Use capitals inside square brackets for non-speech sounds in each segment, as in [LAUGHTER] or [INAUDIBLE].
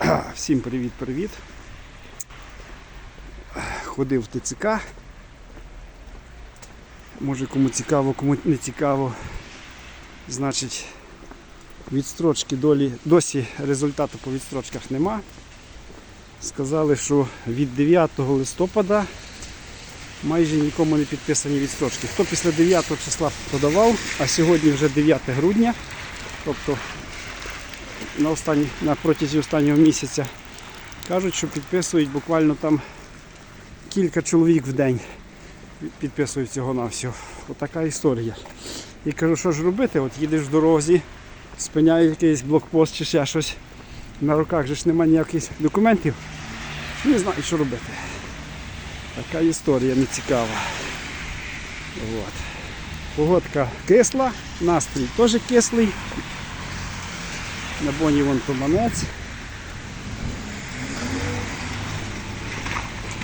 [CLEARS THROAT] Всім привіт-привіт. Ходив в ТЦК. Може кому цікаво, кому не цікаво. Значить, відстрочки долі, досі результату по відстрочках нема. Сказали, що від 9 листопада майже нікому не підписані відстрочки. Хто після 9 числа подавав, а сьогодні вже 9 грудня, тобто на, останні, на протязі останнього місяця, кажуть, що підписують буквально там кілька чоловік в день підписують цього на всього. Отака історія. І кажу, що ж робити? От їдеш в дорозі, спиняє якийсь блокпост чи ще щось. На руках же ж немає ніяких документів. Не знаю, що робити. Така історія нецікава. От. Погодка кисла, настрій теж кислий. На боні вон туманець.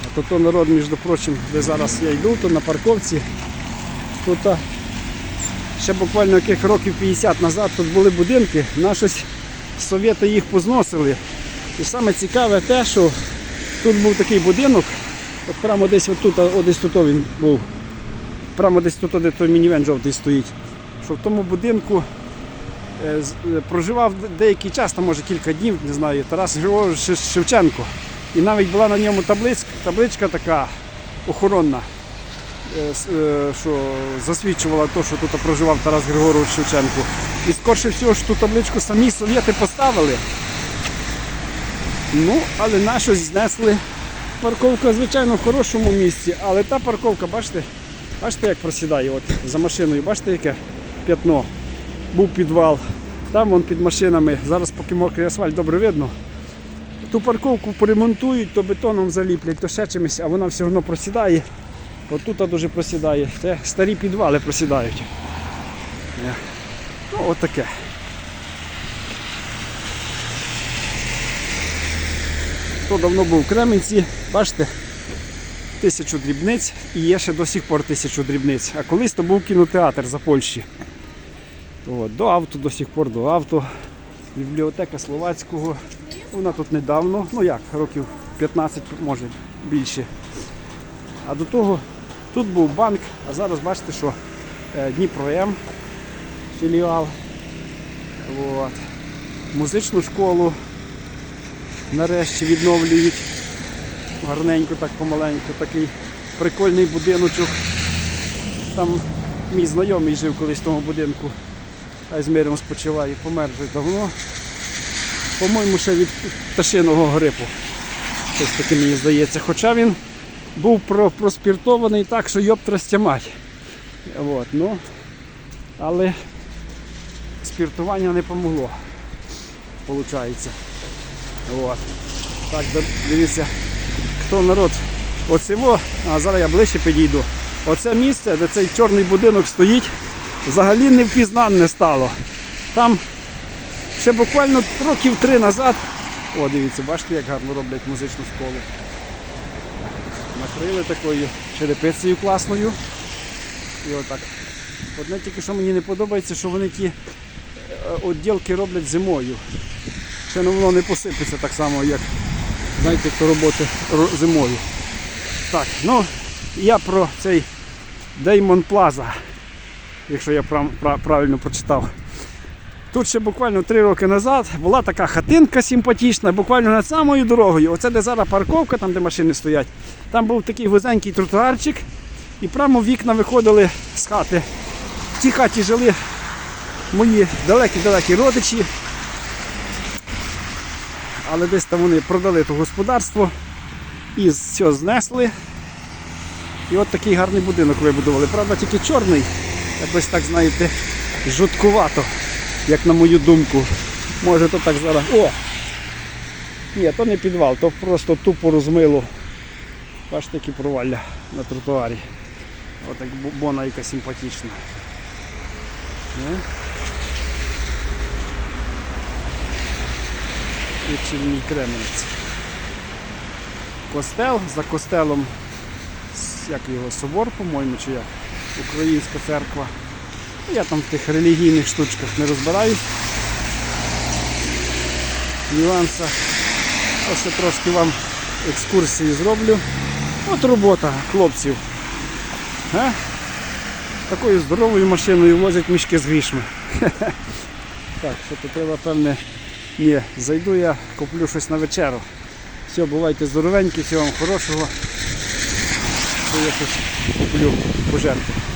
А то то народ, між прочим, де зараз я йду, то на парковці. Тут ще буквально яких років 50 назад тут були будинки, на щось совєти їх позносили. І саме цікаве те, що тут був такий будинок, от прямо десь отут, десь тут він був. Прямо десь тут, де той мінівен жовтий стоїть. Що в тому будинку проживав деякий час, там може кілька днів, не знаю, Тарас Григорович Шевченко. І навіть була на ньому табличка, табличка така охоронна, е, е, що засвідчувала те, що тут проживав Тарас Григорович Шевченко. І скорше всього ж ту табличку самі совєти поставили. Ну, але на щось знесли. Парковка, звичайно, в хорошому місці, але та парковка, бачите, бачите, як просідає от, за машиною, бачите, яке п'ятно. Був підвал, там вон під машинами. Зараз поки мокрий асфальт добре видно. Ту парковку поремонтують, то бетоном заліплять, то ще чимось, а вона все одно просідає. От тут дуже просідає. Це старі підвали просідають. Е, Ну, от. Хто давно був в Кременці, бачите, тисячу дрібниць і є ще до сих пор тисячу дрібниць. А колись то був кінотеатр за Польщі. От, до авто, до сих пор до авто. Бібліотека Словацького. Вона тут недавно, ну як, років 15, може більше. А до того тут був банк, а зараз бачите, що е, Дніпро М філіал. От. Музичну школу нарешті відновлюють. Гарненько, так помаленьку, такий прикольний будиночок. Там мій знайомий жив колись в тому будинку. Хай з миром спочиває, помер вже давно. По-моєму, ще від пташиного грипу. Щось таке мені здається. Хоча він був проспіртований так, що йоптрастя мать. От, ну, але спіртування не помогло. Получається. От. Так, дивіться, хто народ. Оцево, а зараз я ближче підійду. Оце місце, де цей чорний будинок стоїть, взагалі не впізнанне стало. Там ще буквально років три назад. О, дивіться, бачите, як гарно роблять музичну школу. Накрили такою черепицею класною. І отак. Одне тільки що мені не подобається, що вони ті е, відділки роблять зимою. Ще воно не посипеться так само, як знаєте, то роботи зимою. Так, ну я про цей Деймон Плаза, якщо я прав- прав- правильно прочитав. Тут ще буквально три роки назад була така хатинка симпатична, буквально над самою дорогою. Оце де зараз парковка, там де машини стоять. Там був такий вузенький тротуарчик, і прямо вікна виходили з хати. В тій хаті жили мої далекі-далекі родичі. Але десь там вони продали то господарство і все знесли. І от такий гарний будинок вибудували. Правда, тільки чорний, якось так, знаєте, жуткувато, як на мою думку. Може то так зараз. О! Ні, то не підвал, то просто тупо розмило. Бачите, такі провалля на тротуарі. Отак бо- бона яка симпатична. Не? Вечірній Кременець. Костел, за костелом, як його, собор, по-моєму, чи як? Українська церква. Я там в тих релігійних штучках не розбираюсь. В нюансах. Ось трошки вам екскурсії зроблю. От робота хлопців. А? Такою здоровою машиною возять мішки з грішми. [LAUGHS] Так, що то треба, певне, ні, зайду я, куплю щось на вечеру. Все, бувайте здоровенькі, всього вам хорошого. Я щось куплю пожертву.